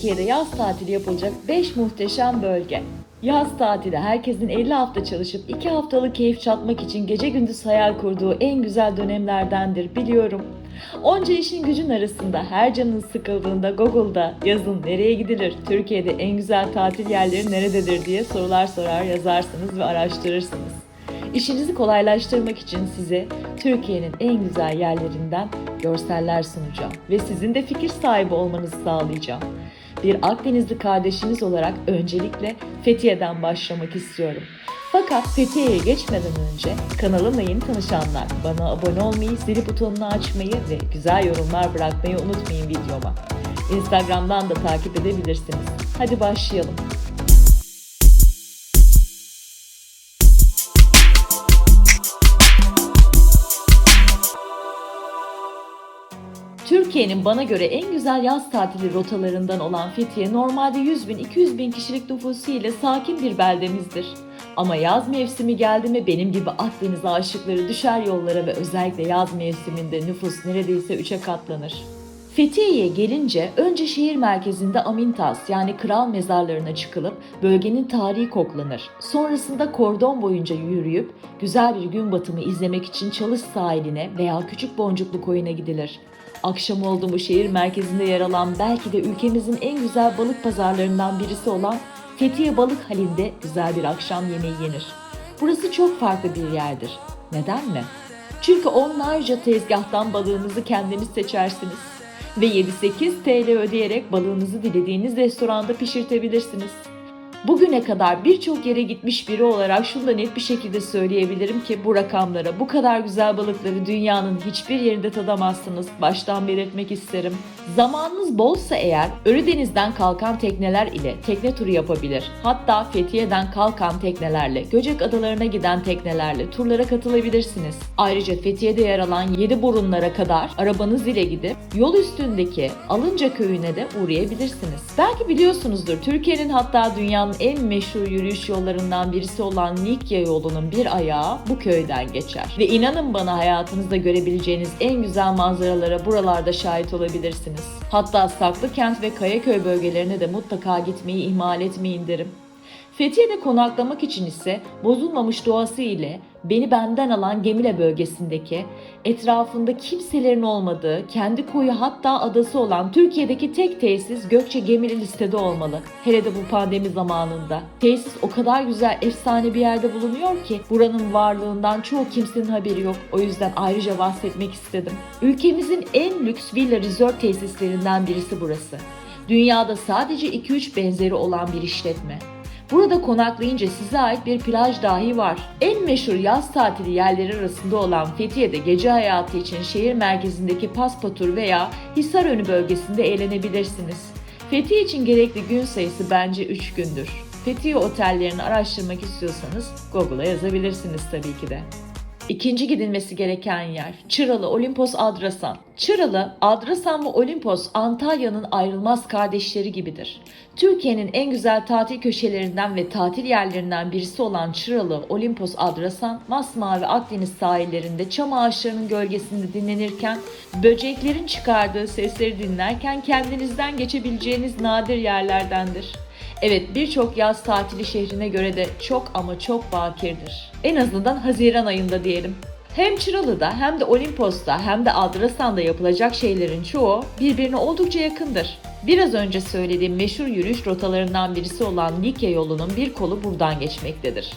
Türkiye'de yaz tatili yapılacak 5 muhteşem bölge. Yaz tatili herkesin 50 hafta çalışıp 2 haftalık keyif çatmak için gece gündüz hayal kurduğu en güzel dönemlerdendir biliyorum. Onca işin gücün arasında her canın sıkıldığında Google'da yazın nereye gidilir, Türkiye'de en güzel tatil yerleri nerededir diye sorular sorar yazarsınız ve araştırırsınız. İşinizi kolaylaştırmak için size Türkiye'nin en güzel yerlerinden görseller sunacağım ve sizin de fikir sahibi olmanızı sağlayacağım. Bir Akdenizli kardeşiniz olarak öncelikle Fethiye'den başlamak istiyorum. Fakat Fethiye'ye geçmeden önce kanalımla yeni tanışanlar bana abone olmayı, zili butonunu açmayı ve güzel yorumlar bırakmayı unutmayın videoma. Instagram'dan da takip edebilirsiniz. Hadi başlayalım. Türkiye'nin bana göre en güzel yaz tatili rotalarından olan Fethiye normalde 100 bin 200 bin kişilik nüfusu ile sakin bir beldemizdir. Ama yaz mevsimi geldi mi benim gibi Akdeniz aşıkları düşer yollara ve özellikle yaz mevsiminde nüfus neredeyse 3'e katlanır. Fethiye'ye gelince önce şehir merkezinde Amintas yani kral mezarlarına çıkılıp bölgenin tarihi koklanır. Sonrasında kordon boyunca yürüyüp güzel bir gün batımı izlemek için Çalış sahiline veya Küçük Boncuklu koyuna gidilir. Akşam oldu mu şehir merkezinde yer alan belki de ülkemizin en güzel balık pazarlarından birisi olan Fethiye Balık Hali'nde güzel bir akşam yemeği yenir. Burası çok farklı bir yerdir. Neden mi? Çünkü onlarca tezgahtan balığınızı kendiniz seçersiniz. Ve 7-8 TL ödeyerek balığınızı dilediğiniz restoranda pişirtebilirsiniz. Bugüne kadar birçok yere gitmiş biri olarak şunu da net bir şekilde söyleyebilirim ki bu rakamlara, bu kadar güzel balıkları dünyanın hiçbir yerinde tadamazsınız. Baştan belirtmek isterim. Zamanınız bolsa eğer Ölüdeniz'den kalkan tekneler ile tekne turu yapabilir. Hatta Fethiye'den kalkan teknelerle, Göcek Adalarına giden teknelerle turlara katılabilirsiniz. Ayrıca Fethiye'de yer alan yedi burunlara kadar arabanız ile gidip yol üstündeki Alınca köyüne de uğrayabilirsiniz. Belki biliyorsunuzdur Türkiye'nin hatta dünyanın en meşhur yürüyüş yollarından birisi olan Likya yolunun bir ayağı bu köyden geçer. Ve inanın bana hayatınızda görebileceğiniz en güzel manzaralara buralarda şahit olabilirsiniz. Hatta Saklıkent ve Kayaköy bölgelerine de mutlaka gitmeyi ihmal etmeyin derim. Fethiye'de konaklamak için ise bozulmamış doğası ile beni benden alan Gemile bölgesindeki etrafında kimselerin olmadığı, kendi koyu hatta adası olan Türkiye'deki tek tesis Gökçe Gemili listede olmalı. Hele de bu pandemi zamanında. Tesis o kadar güzel, efsane bir yerde bulunuyor ki buranın varlığından çoğu kimsenin haberi yok. O yüzden ayrıca bahsetmek istedim. Ülkemizin en lüks villa resort tesislerinden birisi burası. Dünyada sadece 2-3 benzeri olan bir işletme. Burada konaklayınca size ait bir plaj dahi var. En meşhur yaz tatili yerleri arasında olan Fethiye'de gece hayatı için şehir merkezindeki Paspatur veya Hisarönü bölgesinde eğlenebilirsiniz. Fethiye için gerekli gün sayısı bence 3 gündür. Fethiye otellerini araştırmak istiyorsanız Google'a yazabilirsiniz tabii ki de. İkinci gidilmesi gereken yer Çıralı Olimpos Adrasan. Çıralı, Adrasan ve Olimpos Antalya'nın ayrılmaz kardeşleri gibidir. Türkiye'nin en güzel tatil köşelerinden ve tatil yerlerinden birisi olan Çıralı Olimpos Adrasan, masmavi Akdeniz sahillerinde çam ağaçlarının gölgesinde dinlenirken, böceklerin çıkardığı sesleri dinlerken kendinizden geçebileceğiniz nadir yerlerdendir. Evet birçok yaz tatili şehrine göre de çok ama çok bakirdir. En azından Haziran ayında diyelim. Hem Çıralı'da hem de Olimpos'ta hem de Adrasan'da yapılacak şeylerin çoğu birbirine oldukça yakındır. Biraz önce söylediğim meşhur yürüyüş rotalarından birisi olan Likya yolunun bir kolu buradan geçmektedir.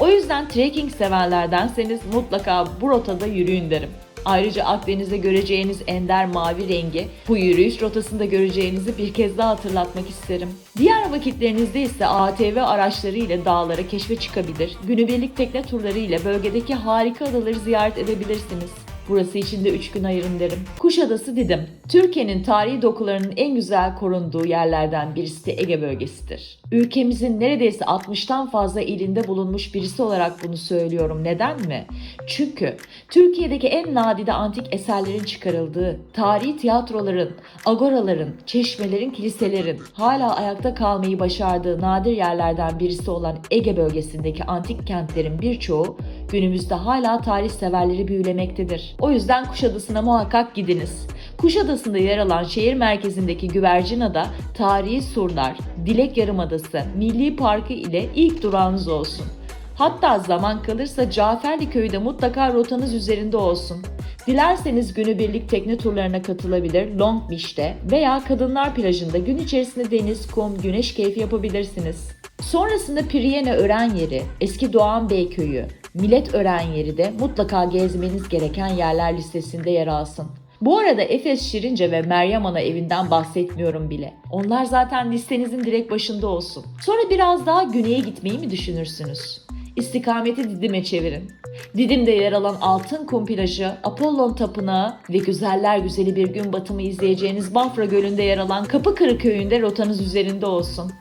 O yüzden trekking severlerdenseniz mutlaka bu rotada yürüyün derim. Ayrıca Akdeniz'de göreceğiniz ender mavi rengi bu yürüyüş rotasında göreceğinizi bir kez daha hatırlatmak isterim. Diğer vakitlerinizde ise ATV araçları ile dağlara keşfe çıkabilir, günübirlik tekne turları ile bölgedeki harika adaları ziyaret edebilirsiniz. Burası için de 3 gün ayırın derim. Kuşadası Didim. Türkiye'nin tarihi dokularının en güzel korunduğu yerlerden birisi de Ege bölgesidir. Ülkemizin neredeyse 60'tan fazla ilinde bulunmuş birisi olarak bunu söylüyorum. Neden mi? Çünkü Türkiye'deki en nadide antik eserlerin çıkarıldığı, tarihi tiyatroların, agoraların, çeşmelerin, kiliselerin hala ayakta kalmayı başardığı nadir yerlerden birisi olan Ege bölgesindeki antik kentlerin birçoğu günümüzde hala tarih severleri büyülemektedir. O yüzden Kuşadası'na muhakkak gidiniz. Kuşadası'nda yer alan şehir merkezindeki Güvercinada tarihi surlar, Dilek Yarımadası, Milli Parkı ile ilk durağınız olsun. Hatta zaman kalırsa Caferli Köyü de mutlaka rotanız üzerinde olsun. Dilerseniz günübirlik tekne turlarına katılabilir Long Beach'te veya Kadınlar Plajı'nda gün içerisinde deniz, kum, güneş keyfi yapabilirsiniz. Sonrasında Priyene Ören Yeri, Eski Doğan Bey Köyü, Millet Ören Yeri de mutlaka gezmeniz gereken yerler listesinde yer alsın. Bu arada Efes Şirince ve Meryem Ana evinden bahsetmiyorum bile. Onlar zaten listenizin direkt başında olsun. Sonra biraz daha güneye gitmeyi mi düşünürsünüz? İstikameti Didim'e çevirin. Didim'de yer alan Altın Kum Plajı, Apollon Tapınağı ve güzeller güzeli bir gün batımı izleyeceğiniz Bafra Gölü'nde yer alan Kapıkırı Köyü'nde rotanız üzerinde olsun.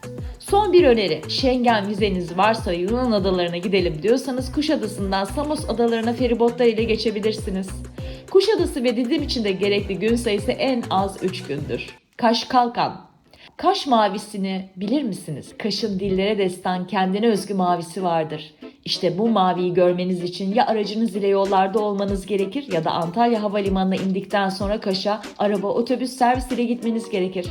Son bir öneri. Schengen vizeniz varsa Yunan adalarına gidelim diyorsanız Kuşadası'ndan Samos adalarına feribotlar ile geçebilirsiniz. Kuşadası ve Didim için de gerekli gün sayısı en az 3 gündür. Kaş Kalkan Kaş mavisini bilir misiniz? Kaşın dillere destan kendine özgü mavisi vardır. İşte bu maviyi görmeniz için ya aracınız ile yollarda olmanız gerekir ya da Antalya Havalimanı'na indikten sonra Kaş'a araba, otobüs servis ile gitmeniz gerekir.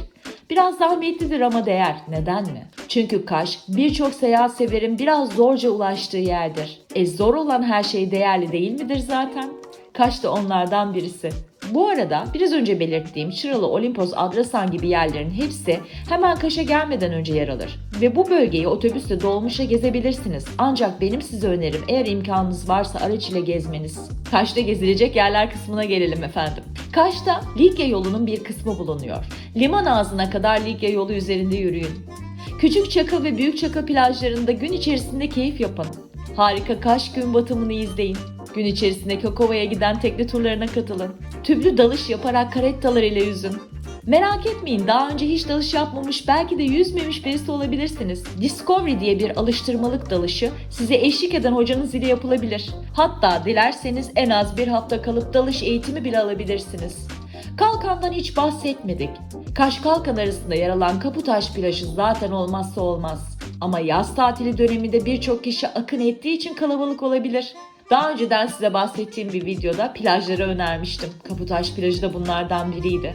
Biraz zahmetlidir ama değer. Neden mi? Çünkü Kaş birçok seyahat severin biraz zorca ulaştığı yerdir. E zor olan her şey değerli değil midir zaten? Kaş da onlardan birisi. Bu arada biraz önce belirttiğim Çıralı, Olimpos, Adrasan gibi yerlerin hepsi hemen Kaş'a gelmeden önce yer alır. Ve bu bölgeyi otobüsle dolmuşa gezebilirsiniz. Ancak benim size önerim eğer imkanınız varsa araç ile gezmeniz. Kaş'ta gezilecek yerler kısmına gelelim efendim. Kaş'ta Likya yolunun bir kısmı bulunuyor. Liman ağzına kadar Likya yolu üzerinde yürüyün. Küçük Çaka ve Büyük Çaka plajlarında gün içerisinde keyif yapın. Harika Kaş gün batımını izleyin. Gün içerisinde Kokova'ya giden tekne turlarına katılın. Tüplü dalış yaparak karettalar ile yüzün. Merak etmeyin daha önce hiç dalış yapmamış belki de yüzmemiş birisi olabilirsiniz. Discovery diye bir alıştırmalık dalışı size eşlik eden hocanız ile yapılabilir. Hatta dilerseniz en az bir hafta kalıp dalış eğitimi bile alabilirsiniz. Kalkan'dan hiç bahsetmedik. Kaş Kalkan arasında yer alan Kaputaş plajı zaten olmazsa olmaz. Ama yaz tatili döneminde birçok kişi akın ettiği için kalabalık olabilir. Daha önceden size bahsettiğim bir videoda plajları önermiştim. Kaputaş plajı da bunlardan biriydi.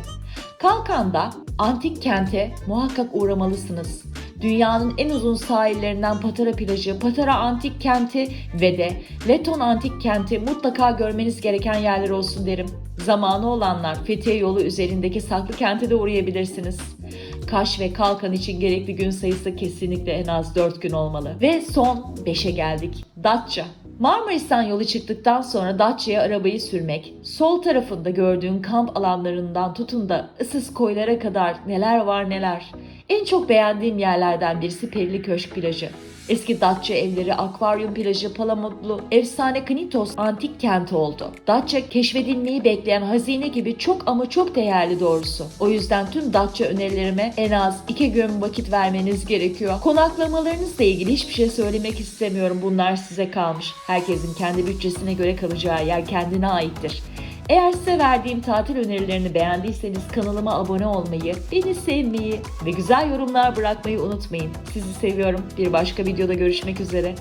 Kalkan'da antik kente muhakkak uğramalısınız. Dünyanın en uzun sahillerinden Patara plajı, Patara antik kenti ve de Leton antik kenti mutlaka görmeniz gereken yerler olsun derim. Zamanı olanlar Fethiye yolu üzerindeki saklı kente de uğrayabilirsiniz. Kaş ve Kalkan için gerekli gün sayısı kesinlikle en az 4 gün olmalı. Ve son 5'e geldik. Datça. Marmaris'ten yolu çıktıktan sonra Datça'ya arabayı sürmek, sol tarafında gördüğün kamp alanlarından tutun da ıssız koylara kadar neler var neler. En çok beğendiğim yerlerden birisi Perili Köşk plajı. Eski Datça evleri, akvaryum plajı, palamutlu, efsane Knitos antik kenti oldu. Datça keşfedilmeyi bekleyen hazine gibi çok ama çok değerli doğrusu. O yüzden tüm Datça önerilerime en az 2 gün vakit vermeniz gerekiyor. Konaklamalarınızla ilgili hiçbir şey söylemek istemiyorum. Bunlar size kalmış. Herkesin kendi bütçesine göre kalacağı yer kendine aittir. Eğer size verdiğim tatil önerilerini beğendiyseniz kanalıma abone olmayı, beni sevmeyi ve güzel yorumlar bırakmayı unutmayın. Sizi seviyorum. Bir başka videoda görüşmek üzere.